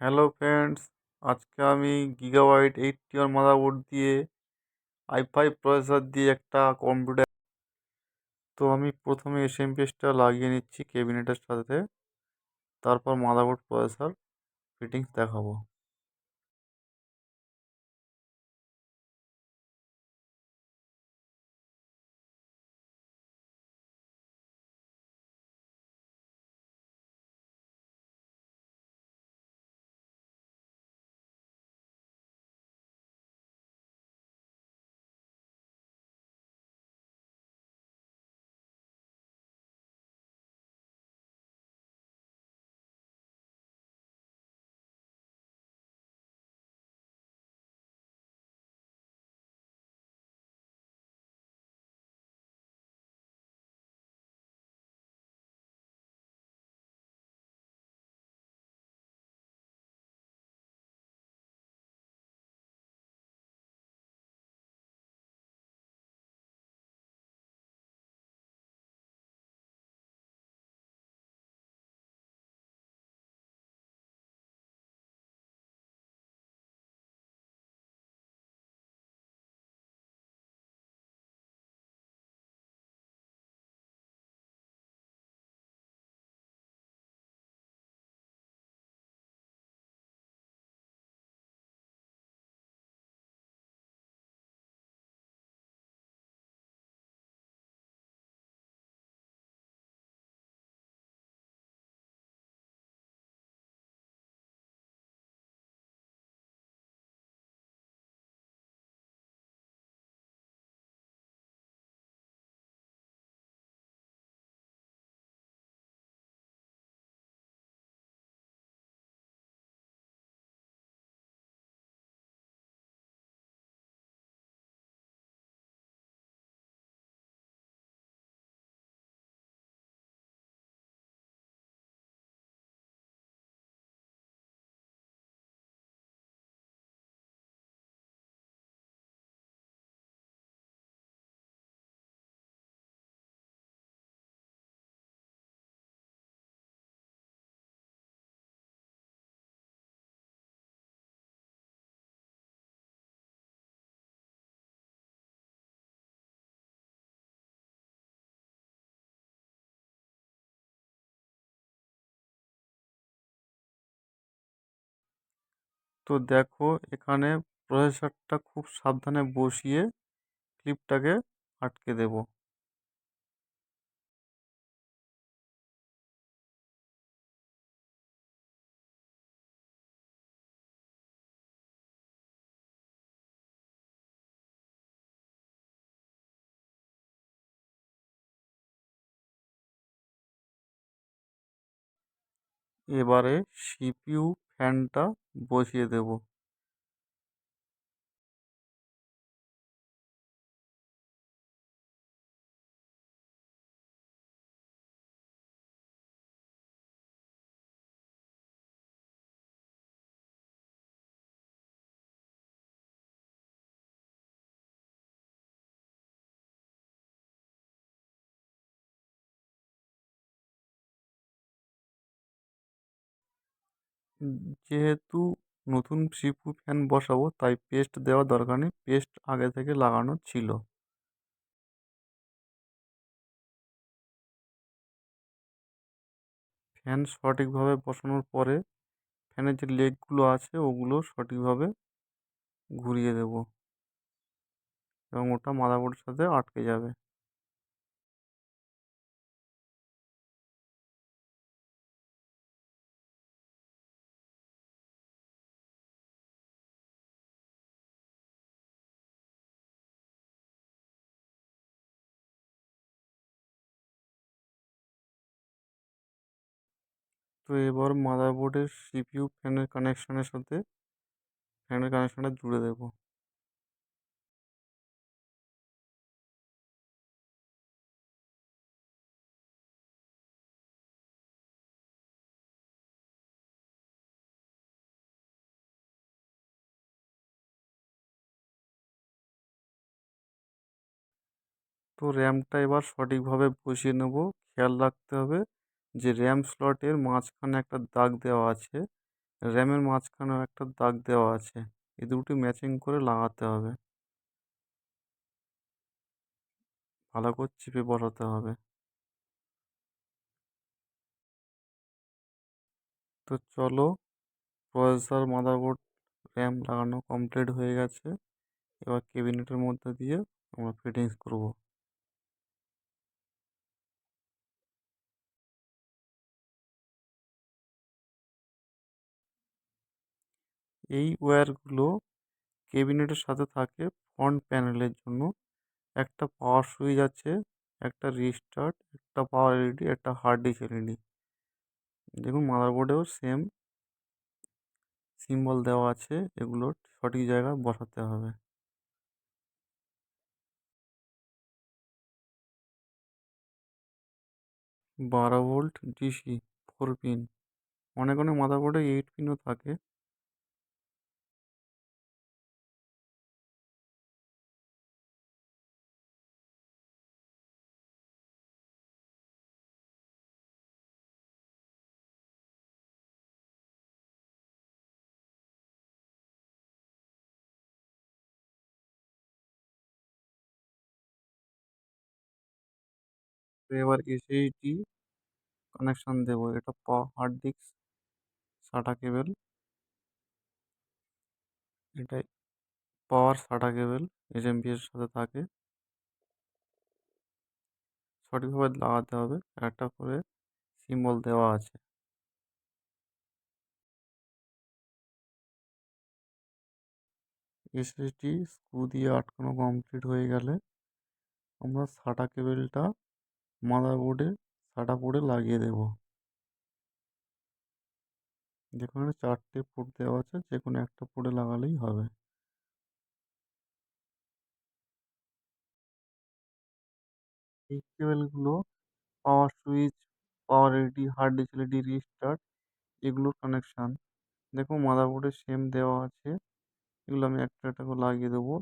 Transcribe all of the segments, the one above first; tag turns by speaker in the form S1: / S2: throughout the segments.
S1: Hello friends, আজকে আমি Gigabyte eighty one motherboard দিয়ে আই ফাইভ প্রসেসর দিয়ে একটা কম্পিউটার তো আমি প্রথমে এসএমপিএসটা লাগিয়ে নিচ্ছি ক্যাবিনেটের সাথে, তারপর মাদারবোর্ড প্রসেসর ফিটিংস দেখাবো। তো দেখো এখানে প্রসেসরটা খুব সাবধানে বসিয়ে ক্লিপটাকে আটকে দেব। এবারে সিপিইউ ফ্যানটা বসিয়ে দেব। যেহেতু নতুন সিপিইউ ফ্যান বসাবো, তাই পেস্ট দেওয়ার দরকার নেই। পেস্ট আগে থেকে লাগানো ছিল। ফ্যান সঠিকভাবে বসানোর পরে ফ্যানের যে লেগগুলো আছে, ওগুলো সঠিকভাবে ঘুরিয়ে দেব। এবং ওটা মাদারবোর্ডের সাথে আটকে যাবে। তো এবার মাদারবোর্ডের সিপিইউ ফ্যানের কানেকশানের সাথে ফ্যানের কানেকশানটা জুড়ে দেবো। তো র্যামটা এবার সঠিকভাবে বসিয়ে নেব, খেয়াল রাখতে হবে। যে র্যাম স্লটের মাঝখানে একটা দাগ দেওয়া আছে, র্যামের মাঝখানেও একটা দাগ দেওয়া আছে। এই দুটি ম্যাচিং করে লাগাতে হবে। ভালো করে চিপে বসাতে হবে। তো চলো, প্রসেসর, মাদারবোর্ড, র্যাম লাগানো কমপ্লিট হয়ে গেছে। এবার ক্যাবিনেটের মধ্যে দিয়ে আমরা ফিটিংস করব। এই ওয়্যারগুলো ক্যাবিনেটের সাথে থাকে ফ্রন্ট প্যানেলের জন্য। একটা পাওয়ার সুইচ আছে, একটা রিস্টার্ট, একটা পাওয়ার এলইডি, একটা হার্ড ডিস্ক এলইডি। দেখুন মাদারবোর্ডেও সেম সিম্বল দেওয়া আছে, এগুলো সঠিক জায়গায় বসাতে হবে। বারো ভোল্ট ডিসি, ফোর পিন। অনেক অনেক মাদারবোর্ডে এইট পিনও থাকে। তো এবার এসএইচডি কানেকশান দেবো। এটা পা হার্ড ডিস্ক সাটা কেবেল এটাই পাওয়ার সাটা কেবেল এইচএমপিএর সাথে থাকে। সঠিকভাবে লাগাতে হবে। একটা করে সিম্বল দেওয়া আছে। এসএসডি স্ক্রু দিয়ে আটকানো কমপ্লিট হয়ে গেলে আমরা সাটা কেবেলটা মাদারবোর্ডে সাটা পোর্টে লাগিয়ে দেব। যেখানে চারটে পোর্ট দেওয়া আছে যে কোনো একটা পোর্টে লাগালেই হবে। এই কেবেলগুলো power switch, power LED, hard LED restart এগুলোর কানেকশান। দেখো মাদারবোর্ডে সেম দেওয়া আছে। এগুলো আমি একটা একটা করে লাগিয়ে দেবো।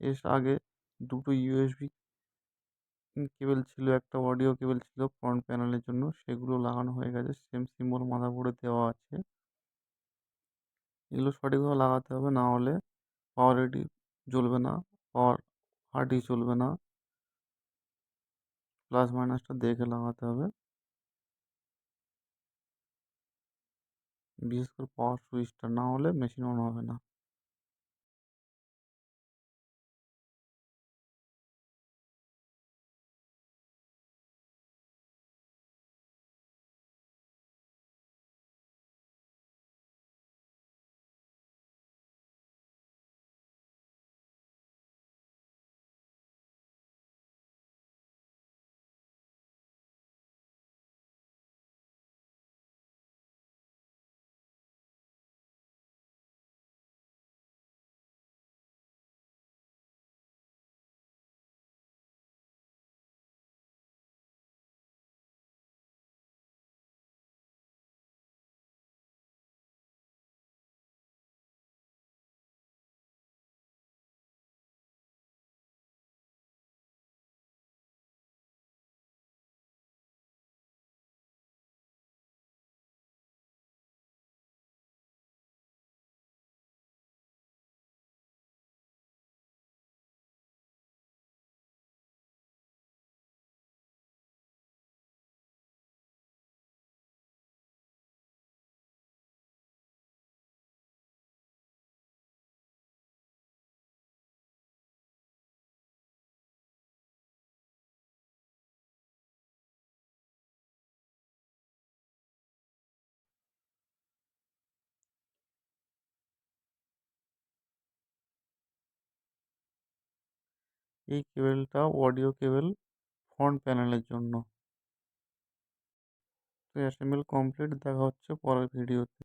S1: এর আগে দুটো ইউএসবি কেবল ছিল, একটা অডিও কেবল ছিল ফ্রন্ট প্যানেলের জন্য। সেগুলো লাগানো হয়ে গেছে। সেম সিম্বল মাদারবোর্ডে দেওয়া আছে। এগুলো সঠিকভাবে লাগাতে হবে, না হলে পাওয়ার এলইডি জ্বলবে না। পাওয়ার হার্ড চলবে না। প্লাস মাইনাসটা দেখে লাগাতে হবে। বিশেষ করে পাওয়ার সুইচটা না হলে মেশিন অন হবে না। এই কেবেলটা অডিও কেবেল ফ্রন্ট প্যানেলের জন্য। তো অ্যাসেম্বল কমপ্লিট দেখা হচ্ছে পরের ভিডিওতে।